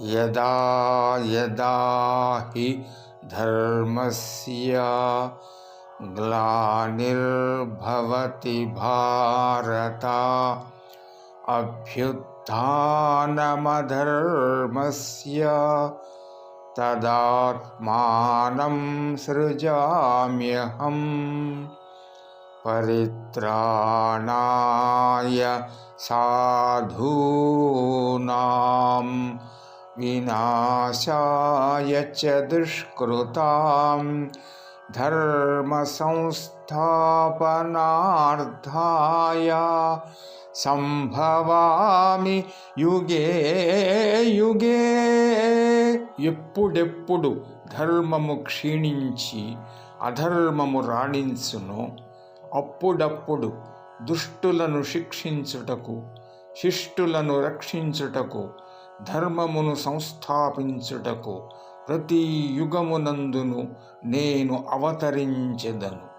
यदा यदा हि धर्मस्य ग्लानिर्भवति भारत। अभ्युत्थानमधर्मस्य तदात्मानं सृजाम्यहम् परित्राणाय साधूनां विनाशाय च दुष्कृतां धर्मसंस्थापनार्थाय సంభవామి యుగే యుగే ఎప్పుడెప్పుడు ధర్మము క్షీణించి అధర్మము రాణించును అప్పుడప్పుడు దుష్టులను శిక్షించుటకు శిష్టులను రక్షించుటకు ధర్మమును సంస్థాపించుటకు ప్రతి యుగమునందును నేను అవతరించెదను.